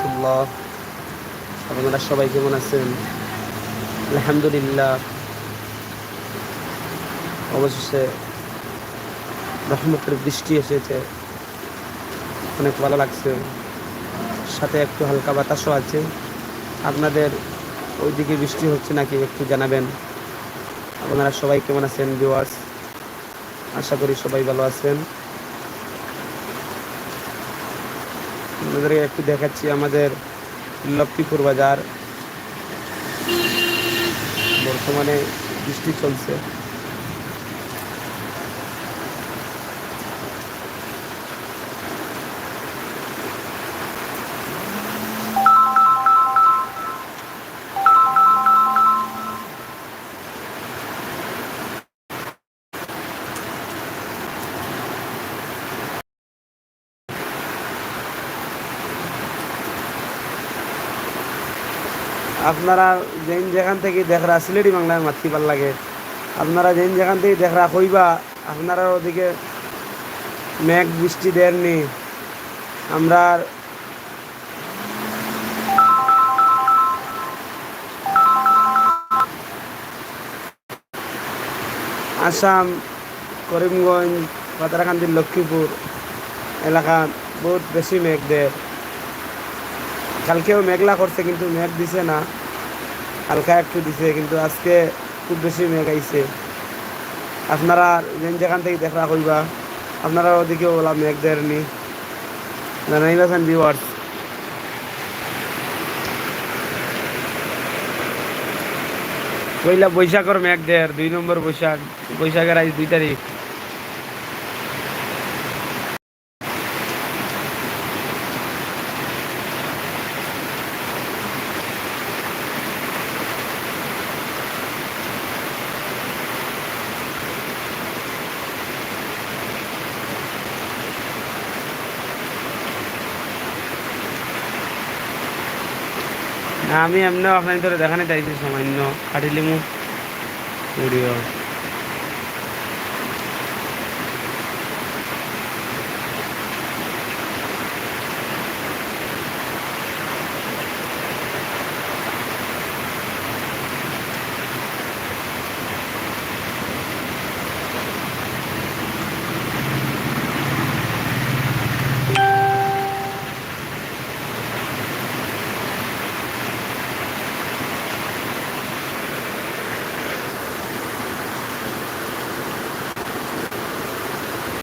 রহমতুল্লাহ আপনারা সবাই কেমন আছেন? আলহামদুলিল্লাহ। অবশেষে রহমতের বৃষ্টি এসেছে। অনেক ভালো লাগছে। সাথে একটু হালকা বাতাসও আছে। আপনাদের ওইদিকে বৃষ্টি হচ্ছে নাকি একটু জানাবেন। আপনারা সবাই কেমন আছেন ভিউয়ার্স আশা করি সবাই ভালো আছেন। আপনাদেরকে একটু দেখাচ্ছি আমাদের লক্ষ্মীপুর বাজার। বর্তমানে বৃষ্টি চলছে। আপনারা যেন যেখান থেকে দেখরা সিলেটি বাংলায় মাতৃ ভালো লাগে, আপনারা যেন যেখান থেকে দেখরা কইবা আপনারা ওদিকে মেঘ বৃষ্টি দেননি। আমরা আসাম, করিমগঞ্জ পাতারাকান্দি লক্ষ্মীপুর এলাকা বহুত বেশি মেঘ দেয় কালকেও মেঘলা করছে কিন্তু মেঘ দিছে না। হালকা একটু দিছে, কিন্তু আজকে খুব বেশি মেঘ আইছে। আপনারা যেখান থেকে দেখা কইবা আপনারা ওদিকে ওলা মেঘ দেয়নি জানাইবাছেন ভিউয়ার্স পয়লা বৈশাখর মেঘ দেয় দুই নম্বর বৈশাখ, বৈশাখের আজ দুই তারিখ। না, আমি এমনি আপনার ধরে দেখানি চাইছি সামান্য কাটিলিমু। ভিডিও